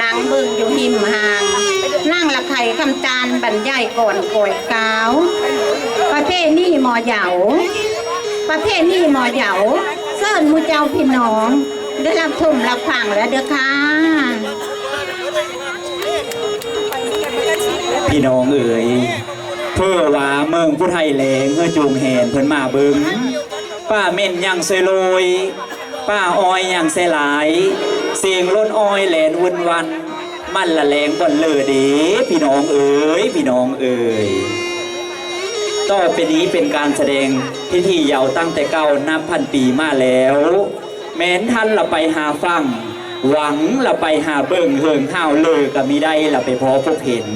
นางเบึงอยู่หิมหางนั่งละไข่คำจานบรรยายก่อนโกยกาว ประเภทนี่หมอเหยาประเภทนี่หมอเหยาเสิร์นมูเจ้าพี่น้อง ได้รับชมรับฟังแล้วเด้อค่ะพี่น้องเอ๋ยเพื่อว่าเมืองผู้ไทยแหลงเมื่อจูงแหนเพิ่นมาเบิงป้าเม่นยังเซยโลยป้าอ้อยยังเซหลาย เสียงล้นอ้อยแหลนวนวัน มันละแหลงบนเลอเดพี่น้องเอ๋ยพี่น้องเอ๋ยต่อไปนี้เป็นการแสดงพิธียาวตั้งแต่เก้านับพันปีมาแล้ว แม้นท่านละไปหาฟัง หวังละไปหาเบิ่งเฮิงห้าวเลอก็มีได้ละไปพอพบเห็น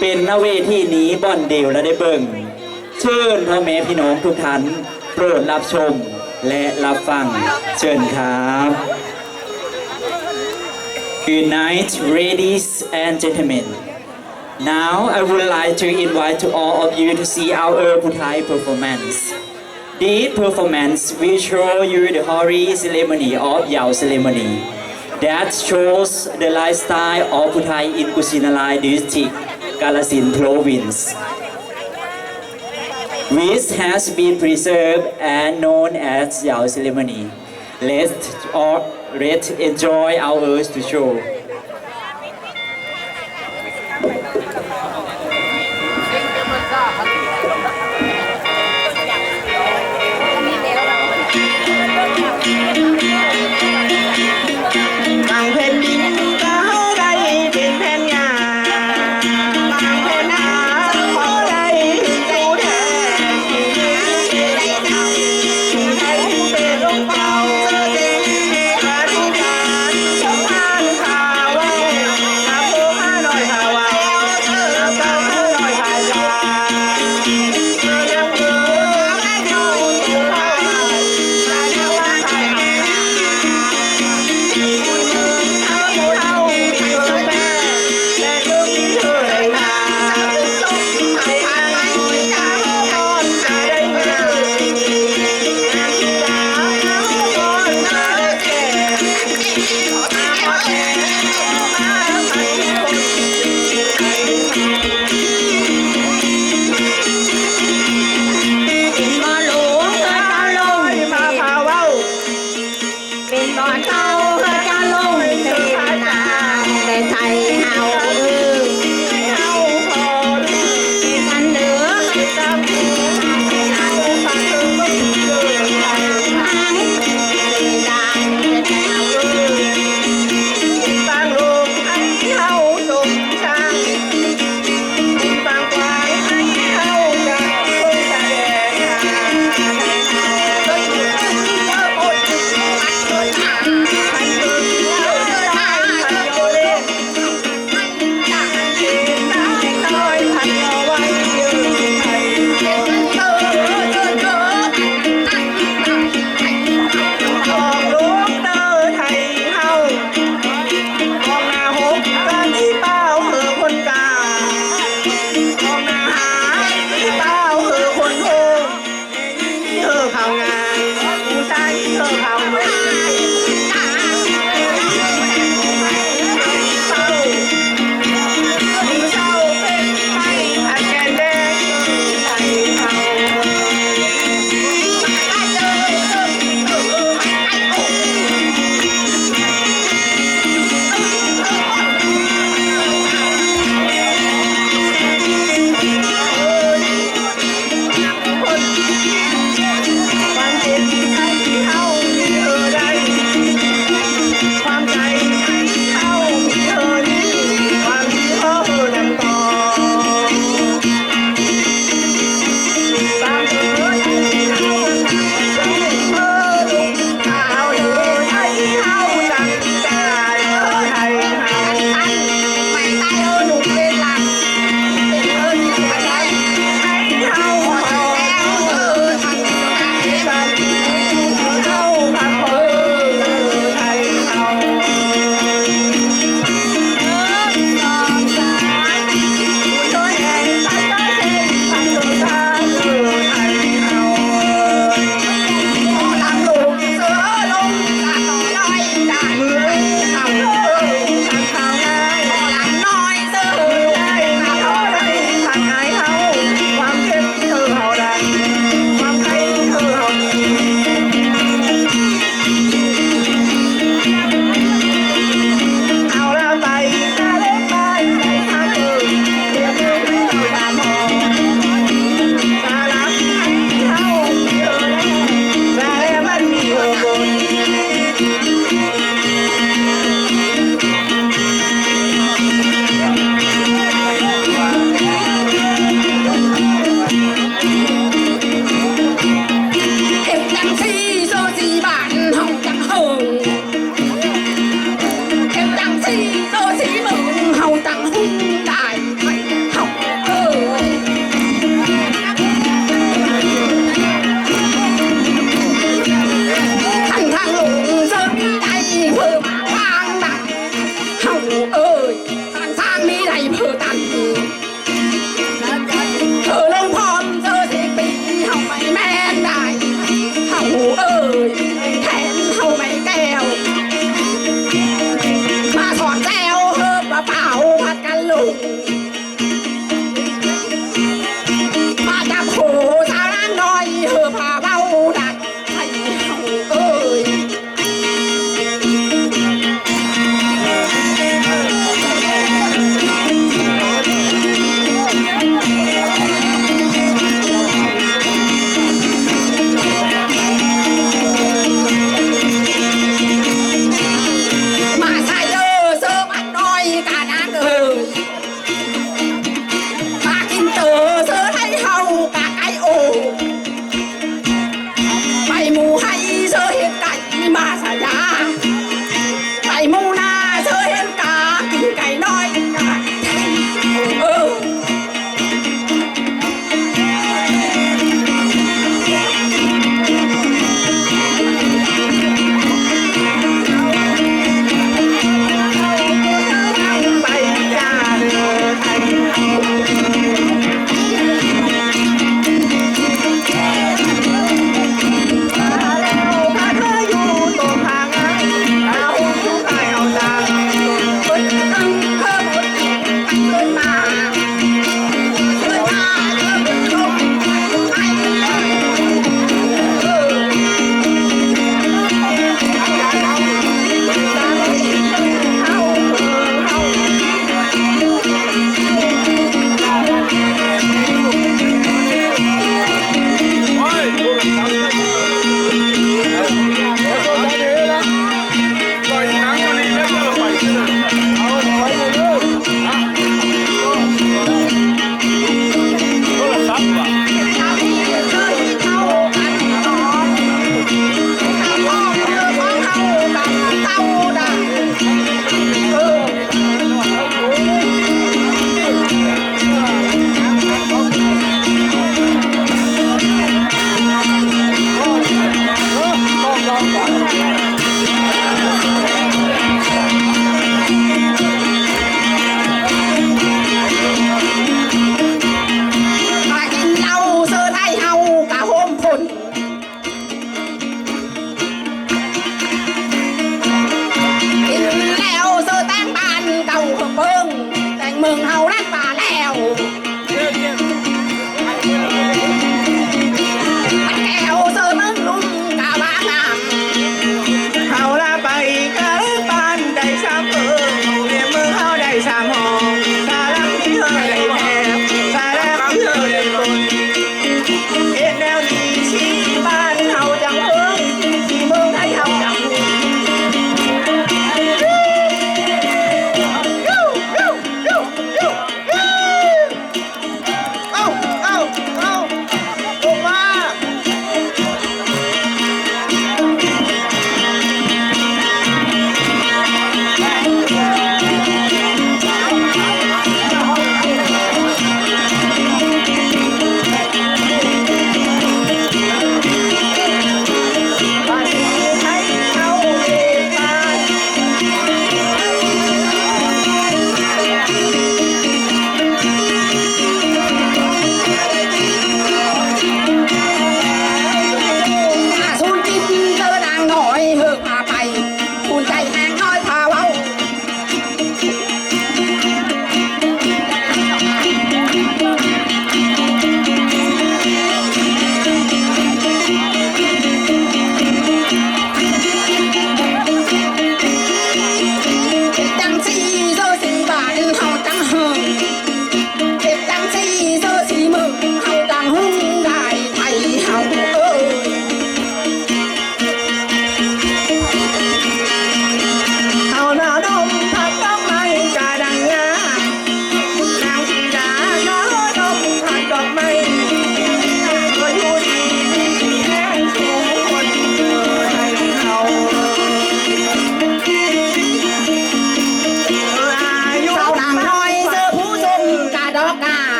เป็นหนาเวทีนี้บ่อนเดียวและได้เบิ่งเชิญพ่อแม่พี่น้องทุกท่านโปรดรับชมและรับฟังเชิญครับ Good night, ladies and gentlemen. Now I would like to invite all of you to see our Puthai performance. This performance will show you the holy ceremony of Yao ceremony that shows the lifestyle of Puthai in Kusinalai district, Kalasin province, which has been preserved and known as Yao ceremony. Let's all let's enjoy ours to show.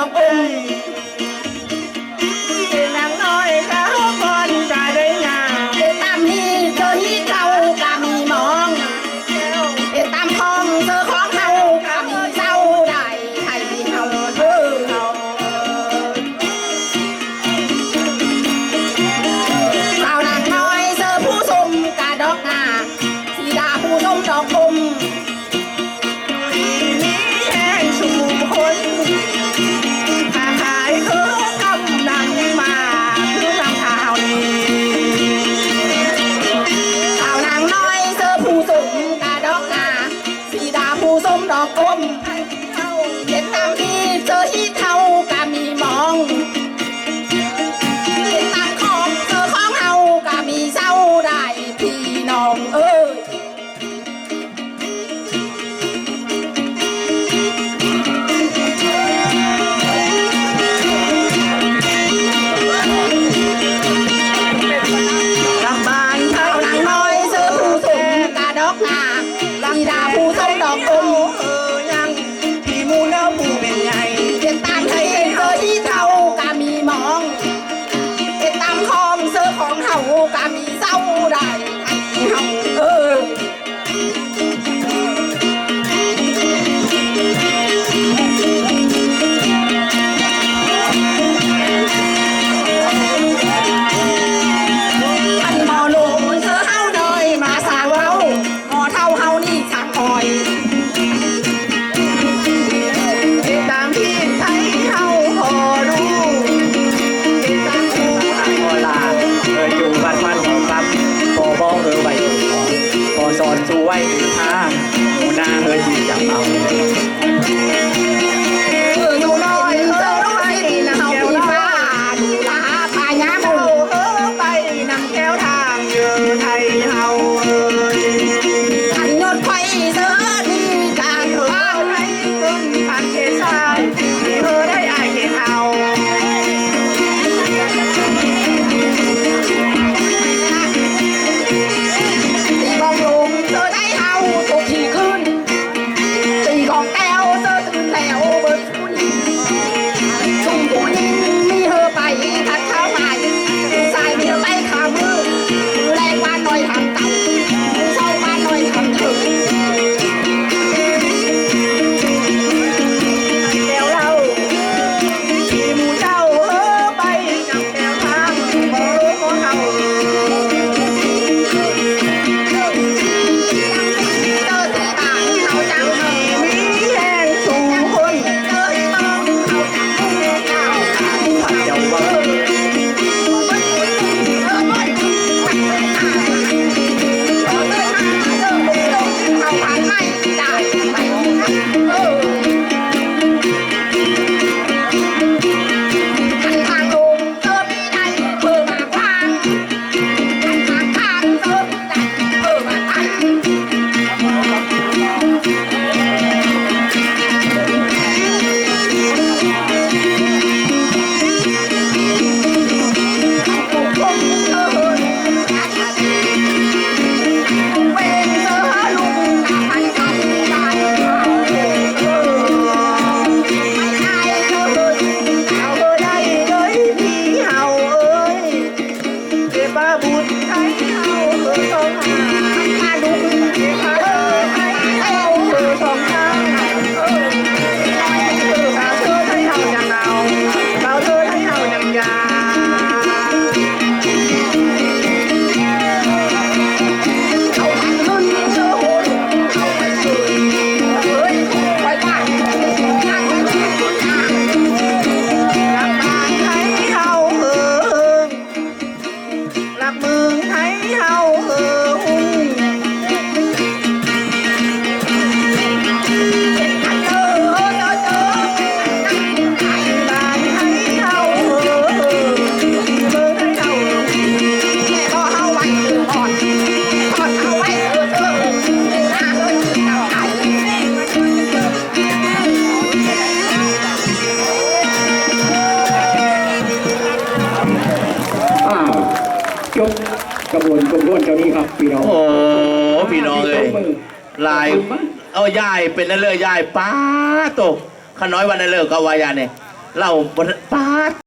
também. เป็นนั่นเลยยายป้าตกขน้อยวันนั่นเลยก็วายาเนี่ยเราบน